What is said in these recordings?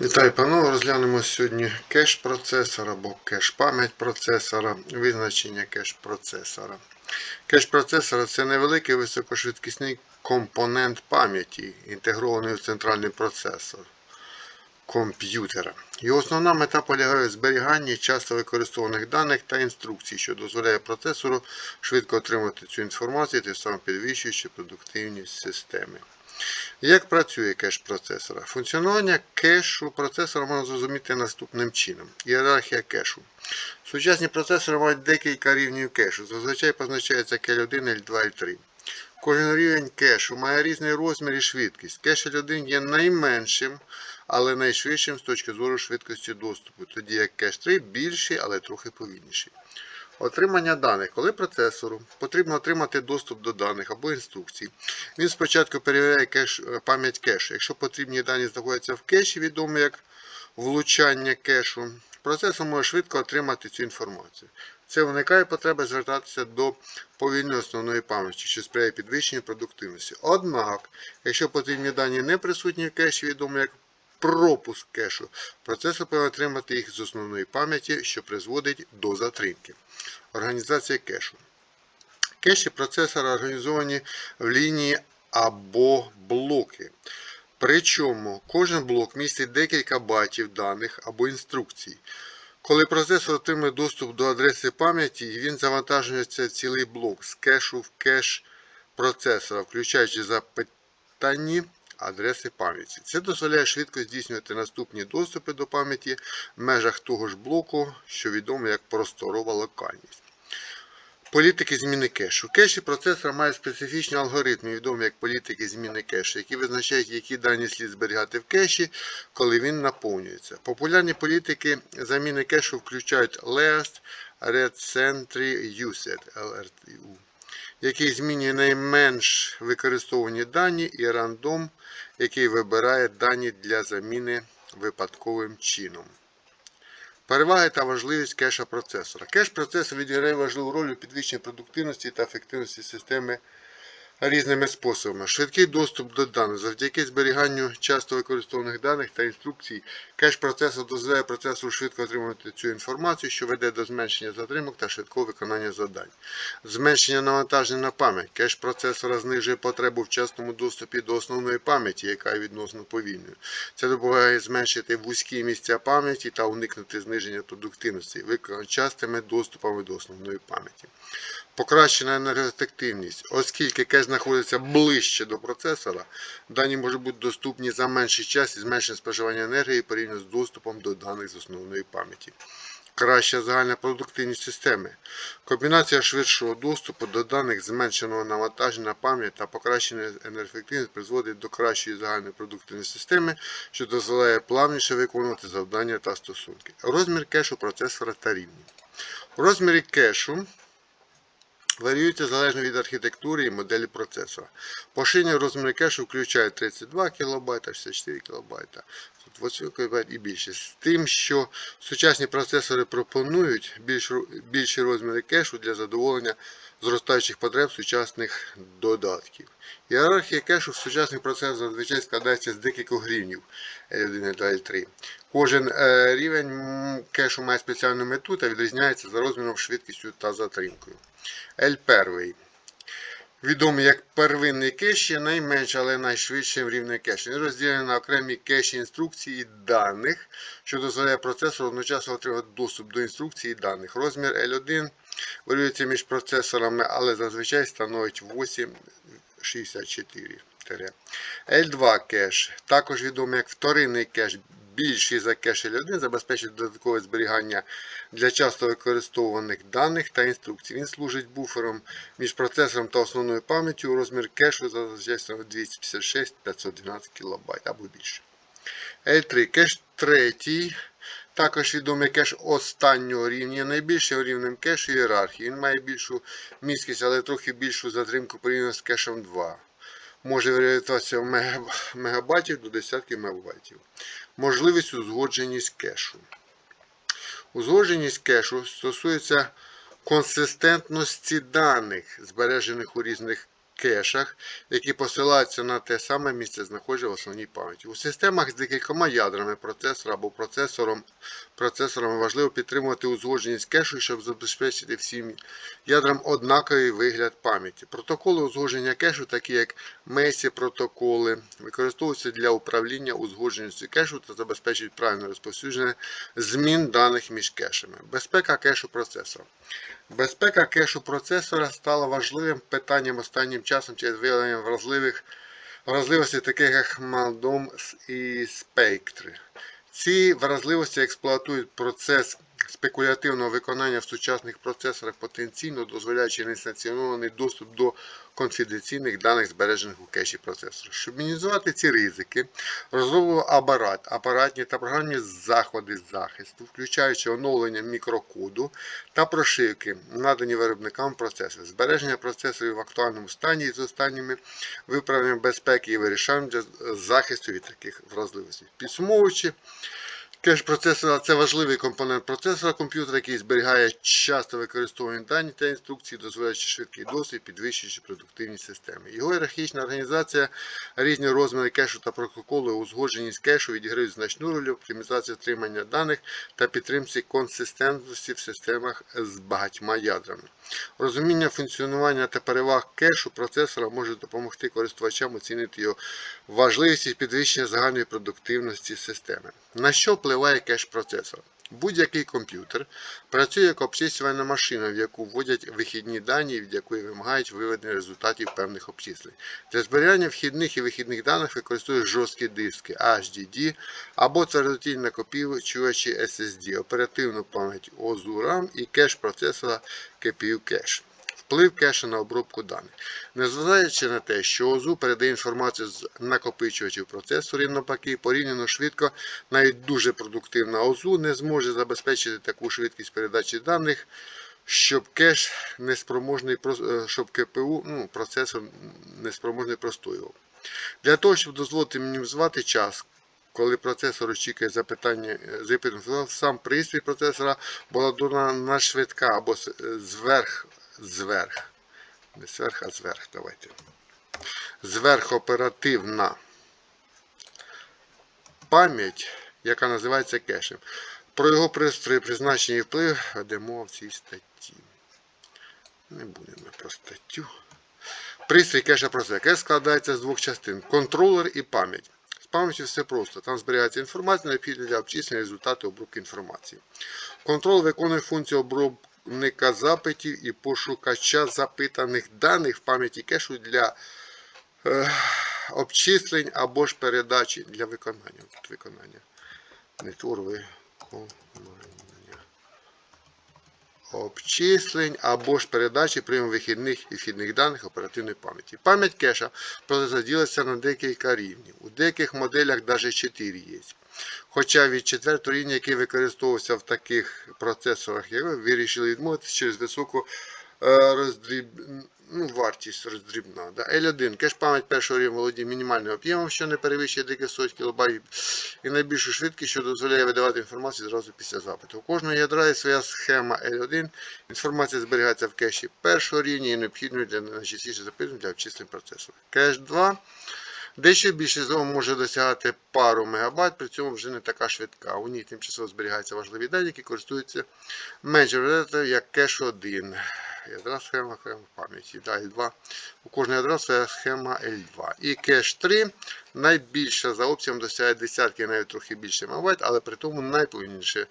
Вітаю, панове. Розглянемо сьогодні кеш процесора або кеш пам'ять процесора, визначення кеш процесора. Кеш процесора це невеликий високошвидкісний компонент пам'яті, інтегрований в центральний процесор комп'ютера. Його основна мета полягає в зберіганні часто використовуваних даних та інструкцій, що дозволяє процесору швидко отримати цю інформацію, тим самим підвищуючи продуктивність системи. Як працює кеш процесора? Функціонування кешу процесора можна зрозуміти наступним чином. Ієрархія кешу. Сучасні процесори мають декілька рівнів кешу. Зазвичай позначається L1, L2, L3. Кожен рівень кешу має різний розмір і швидкість. Кеш L1 є найменшим, але найшвидшим з точки зору швидкості доступу, тоді як кеш 3 більший, але трохи повільніший. Отримання даних. Коли процесору потрібно отримати доступ до даних або інструкцій, він спочатку перевіряє кеш, е, пам'ять кешу. Якщо потрібні дані знаходяться в кеші, відомо як влучання кешу, процесор може швидко отримати цю інформацію. Це виникає потреба звертатися до повільної основної пам'яті, що сприяє підвищенню продуктивності. Однак, якщо потрібні дані не присутні в кеші, відомо як пропуск кешу, процесор повинен отримати їх з основної пам'яті, що призводить до затримки. Організація кешу. Кеші процесора організовані в лінії або блоки. Причому кожен блок містить декілька байтів даних або інструкцій. Коли процесор отримує доступ до адреси пам'яті, він завантажується цілий блок з кешу в кеш процесора, включаючи запитані адреси пам'яті. Це дозволяє швидко здійснювати наступні доступи до пам'яті в межах того ж блоку, що відомо як просторова локальність. Політики зміни кешу. Кеші процесора мають специфічні алгоритми, відомі як політики зміни кешу, які визначають, які дані слід зберігати в кеші, коли він наповнюється. Популярні політики заміни кешу включають Least Red Century Used LRU, який змінює найменш використовані дані, і рандом, який вибирає дані для заміни випадковим чином. Переваги та важливість кеша процесора. Кеш процесор відіграє важливу роль у підвищенні продуктивності та ефективності системи різними способами. Швидкий доступ до даних завдяки зберіганню часто використовуваних даних та інструкцій. Кеш процесор дозволяє процесору швидко отримувати цю інформацію, що веде до зменшення затримок та швидкого виконання завдань. Зменшення навантаження на пам'ять. Кеш процесора знижує потребу в частному доступі до основної пам'яті, яка є відносно повільною. Це допомагає зменшити вузькі місця пам'яті та уникнути зниження продуктивності частими доступами до основної пам'яті. Покращена енергоефективність, оскільки кеш знаходиться ближче до процесора, дані можуть бути доступні за менший час і зменшення споживання енергії порівняно з доступом до даних з основної пам'яті. Краща загальна продуктивність системи. Комбінація швидшого доступу до даних зменшеного навантаження на пам'ять та покращення енергоефективності призводить до кращої загальної продуктивності системи, що дозволяє плавніше виконувати завдання та стосунки. Розмір кешу процесора та рівні. У розмірі кешу варіюється залежно від архітектури і моделі процесора. Поширення розміри кешу включає 32 кБ, 64 кБ, 28 кБ і більше. З тим, що сучасні процесори пропонують більші розміри кешу для задоволення зростаючих потреб сучасних додатків. Ієрархія кешу в сучасних процесорах зазвичай складається з декількох рівнів L1, L2, L3. Кожен е, рівень кешу має спеціальну мету та відрізняється за розміром, швидкістю та затримкою. L1. Відомий як первинний кеш є найменший, але найшвидшим рівнем кешу. Він розділений на окремі кеші інструкції даних, що дозволяє процесору одночасно отримати доступ до інструкції даних. Розмір L1 варіюється між процесорами, але зазвичай становить 8,64. L2 кеш, також відомий як вторинний кеш, більший за кеш L1, забезпечує додаткове зберігання для часто використовуваних даних та інструкцій. Він служить буфером між процесором та основною пам'яттю. Розмір кешу становить 256-512 кБ або більше. L3 кеш третій. Також відомий кеш останнього рівня, найбільшим рівнем кешу ієрархії. Він має більшу міськість, але трохи більшу затримку порівняно з кешем 2. Може реалізуватися в мегабайтів до десятків мегабайтів. Можливість узгодженість кешу. Узгодженість кешу стосується консистентності даних, збережених у різних кешах, які посилаються на те саме місце знаходження в основній пам'яті. У системах з декількома ядрами процесора або процесором, процесорами важливо підтримувати узгодженість кешу, щоб забезпечити всім ядрам однаковий вигляд пам'яті. Протоколи узгодження кешу, такі як Месі протоколи, використовуються для управління узгодженістю кешу та забезпечують правильне розповсюдження змін даних між кешами. Безпека кешу процесора. Безпека кешу процесора стала важливим питанням останнім часом через виявлення вразливих вразливостей, таких як Maldom і Spectre. Ці вразливості експлуатують процес спекулятивного виконання в сучасних процесорах потенційно дозволяючи несанкціонований доступ до конфіденційних даних, збережених у кеші процесора. Щоб мінімізувати ці ризики, розробив апарат, апаратні та програмні заходи захисту, включаючи оновлення мікрокоду та прошивки, надані виробникам процесорів, збереження процесорів в актуальному стані з останніми виправленням безпеки і вирішанням для захисту від таких вразливостей. Підсумовуючи, Кеш процесора це важливий компонент процесора комп'ютера, який зберігає часто використовувані дані та інструкції, дозволяючи швидкий досвід, підвищуючи продуктивність системи. Його ієрархічна організація, різні розміри кешу та протоколи, узгодженість кешу відіграють значну роль в оптимізації отримання даних та підтримці консистентності в системах з багатьма ядрами. Розуміння функціонування та переваг кешу процесора може допомогти користувачам оцінити його важливість і підвищення загальної продуктивності системи. На що впливає кеш процесора? Будь-який комп'ютер працює як обчислювальна машина, в яку вводять вихідні дані, від якої вимагають виведення результатів певних обчислень. Для зберігання вхідних і вихідних даних використовують жорсткі диски HDD або твердотільні накопичувачі SSD, оперативну пам'ять RAM і кеш процесора CPU кеш. Вплив кеша на обробку даних. Незважаючи на те, що ОЗУ передає інформацію з накопичувачів процесорів навпаки, порівняно швидко, навіть дуже продуктивна ОЗУ не зможе забезпечити таку швидкість передачі даних, щоб кеш неспроможний, е, щоб КПУ, ну, процесор неспроможний простоював. Для того, щоб дозволити мінімізувати час, коли процесор очікує запитання е, запитання, сам пристрій процесора була додана швидка або е, зверх, зверх, не зверх, а зверх, давайте. Зверхоперативна пам'ять, яка називається кешем. Про його пристрій призначення і вплив мова в цій статті. Не будемо про статтю. Пристрій кеша процесора. Кеш складається з двох частин: контролер і пам'ять. З пам'яттю все просто. Там зберігається інформація, необхідна для обчислення результату обробки інформації. Контролер виконує функцію обробника запитів і пошукача запитаних даних в пам'яті кешу для е, обчислень або ж передачі для виконання. Тут виконання. Не тур виконання. Обчислень або ж передачі прийому вихідних і вхідних даних оперативної пам'яті. Пам'ять кеша поділиться на декілька рівнів. У деяких моделях навіть 4 є. Хоча від четвертого рівня, який використовувався в таких процесорах, вирішили відмовитися через високу е, роздріб... ну, вартість роздрібна. Да? L1. Кеш пам'ять першого рівня володіє мінімальним об'ємом, що не перевищує декілька сотень кБ, і найбільшу швидкість, що дозволяє видавати інформацію зразу після запиту. У кожного ядра є своя схема L1. Інформація зберігається в кеші першого рівня і необхідною для найчастіше запитань для обчислень процесора. Кеш 2. Дещо більше знову може досягати пару мегабайт, при цьому вже не така швидка. У ній тимчасово зберігаються важливі дані, які користуються менше вредою, як кеш 1. Ядра схема окремо пам'яті. Да, L2. У кожного ядра своя схема L2. І кеш 3 найбільша за обсягом досягає десятки, навіть трохи більше мегабайт, але при тому найповільніше.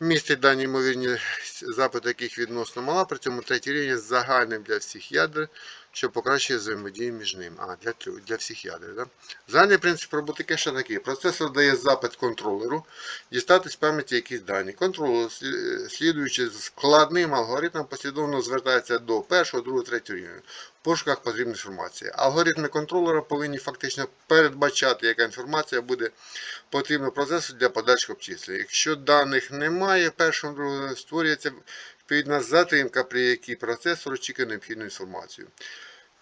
Містить дані ймовірні запити, яких відносно мала, при цьому третій рівень загальним для всіх ядер, що покращує взаємодію між ними. А, для, для всіх ядер. Да? Загальний принцип роботи кеша такий. Процесор дає запит контролеру, дістати з пам'яті якісь дані. Контролер, слі- слідуючи складним алгоритмом, послідовно звертається до першого, другого, третього рівня. В пошуках потрібної інформації. Алгоритми контролера повинні фактично передбачати, яка інформація буде потрібна процесу для подальших обчислень. Якщо даних немає, першому другому створюється відповідна затримка, при якій процесор очікує необхідну інформацію.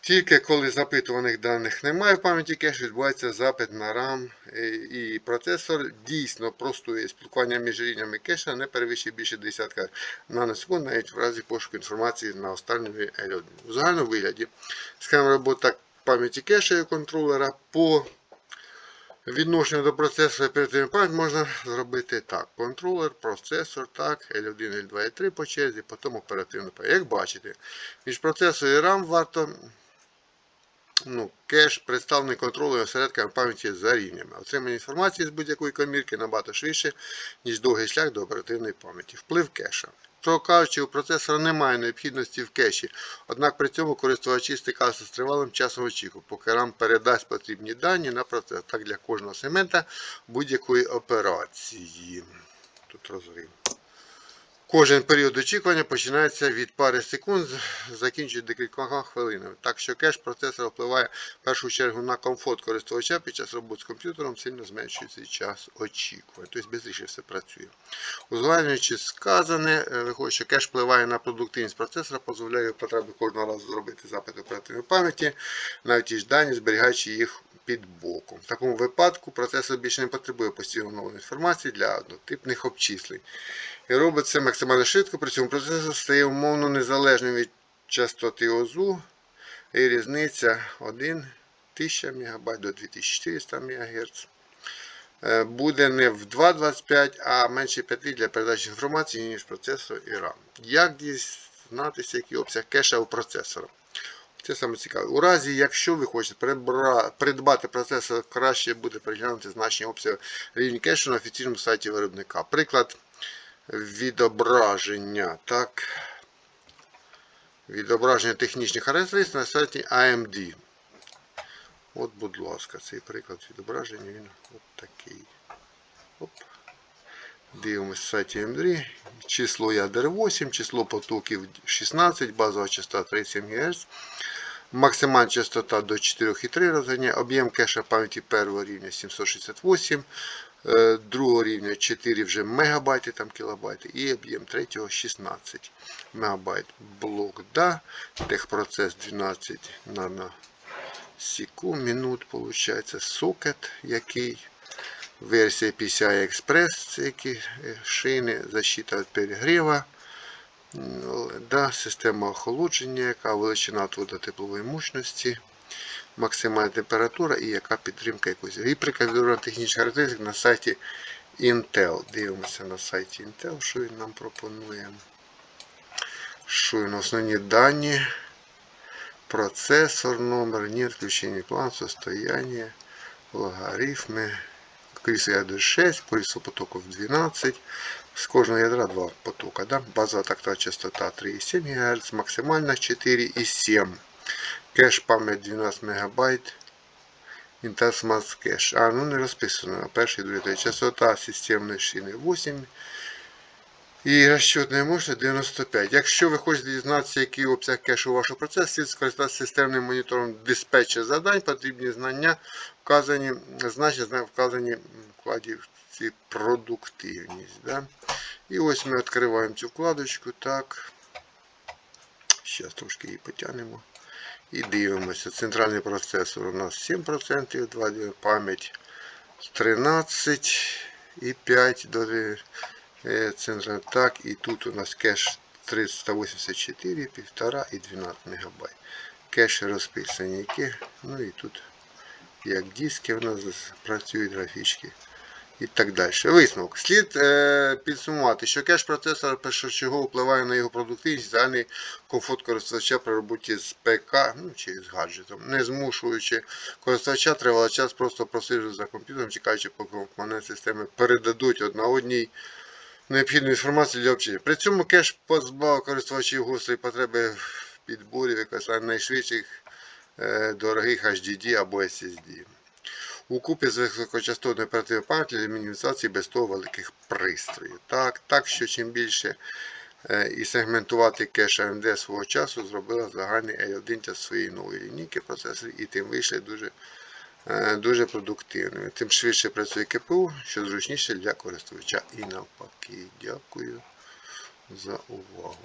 Тільки коли запитуваних даних немає в пам'яті кеш, відбувається запит на RAM е, і процесор дійсно простує спілкування між рівнями кеша не перевищує більше десятка наносекунд, навіть в разі пошуку інформації на останньому L1. У загальному вигляді схема роботи пам'яті кеша і контролера по відношенню до процесора оперативної пам'яті можна зробити так. Контролер, процесор, так, L1, L2, L3 по черзі, потім оперативна пам'ять. Як бачите, між процесором і RAM варто ну, кеш представлений контролем осередками пам'яті за рівнями. Отримання інформації з будь-якої комірки набагато швидше, ніж довгий шлях до оперативної пам'яті. Вплив кеша. Строго кажучи, у процесора немає необхідності в кеші, однак при цьому користувачі стикаються з тривалим часом очікування, поки RAM передасть потрібні дані на процес, Так для кожного сегмента будь-якої операції. Тут розрив. Кожен період очікування починається від пари секунд, закінчується декількома хвилинами. Так що кеш процесора впливає в першу чергу на комфорт користувача під час роботи з комп'ютером, сильно зменшується час очікування. Тобто швидше все працює. Узгальнюючи сказане, е, виходить, що кеш впливає на продуктивність процесора, дозволяє потреби кожного разу зробити запит оперативної пам'яті, навіть ті ж дані, зберігаючи їх під боком. В такому випадку процесор більше не потребує постійно нової інформації для однотипних обчислень. І робить це максимально швидко, при цьому процесор стає умовно незалежним від частоти ОЗУ. І різниця 1 1000 МБ до 2400 МГц. Е, Буде не в 2,25, а менше 5 для передачі інформації, ніж процесор і RAM. Як дізнатися, який обсяг кеша у процесора? Це саме цікаве. У разі, якщо ви хочете придбати процесор, краще буде переглянути значення обсягу рівень кешу на офіційному сайті виробника. Приклад відображення. Так. Відображення технічних характеристик на сайті AMD. От, будь ласка, цей приклад відображення, він от такий. Оп. Дивимось в сайті AMD. Число ядер 8, число потоків 16, базова частота 37 ГГц. Максимальна частота до 4,3 розганяє. Об'єм кеша пам'яті першого рівня 768, е, другого рівня 4 вже мегабайти, там кілобайти, і об'єм третього 16 мегабайт. Блок да, техпроцес 12 наносекунд, минут, получається, сокет, який. Версія PCI Express, які е, шини, защита від перегріва. Да, система охолодження, яка величина теплової мощності, максимальна температура і яка підтримка якоїсь. І прикадрована технічна характеристика на сайті Intel. Дивимося на сайті Intel, що він нам пропонує. Що він основні дані, процесор, номер, ні, включення план, состояние, логарифми. Колесо ядер 6, колесо потоков 12. З кожного ядра 2 потока. Да? Базова тактова частота 3,7 ГГц, максимальна 4,7 Кеш пам'ять 12 МБ. Smart Cache. А, ну не розписано. Перший, другий, третій. Частота системної шини 8. І розчетної мощності 95. Якщо ви хочете дізнатися, який обсяг кешу вашого процесу, слід скористатися системним монітором диспетчер завдань, потрібні знання, вказані, значення вказані вкладівці продуктивність. Да? І ось ми відкриваємо цю вкладочку. Так. Зараз трошки її потягнемо. І дивимося. Центральний процесор у нас 7%, 2 пам'ять 13 і 5 до центр. Так, і тут у нас кеш 384, 1,5 і 12 МБ. Кеші розписані які. Ну і тут як диски у нас працюють графічки і так далі. Висновок. Слід е, підсумувати, що кеш процесора першочергово впливає на його продуктивність, загальний комфорт користувача при роботі з ПК ну, чи з гаджетом, не змушуючи користувача тривалий час просто просижувати за комп'ютером, чекаючи, поки компонент системи передадуть одна одній необхідну інформацію для обчення. При цьому кеш позбавив користувачів гострої потреби в підборі використання найшвидших е, дорогих HDD або SSD. Укупі з високочастотною оперативною пам'яті для мінімізації без того великих пристроїв. Так, так що чим більше е, і сегментувати кеш AMD свого часу зробила загальний A1 для своєї нової лінійки процесорів і тим вийшли дуже е, дуже продуктивними. Тим швидше працює КПУ, що зручніше для користувача і навпаки. Дякую за увагу.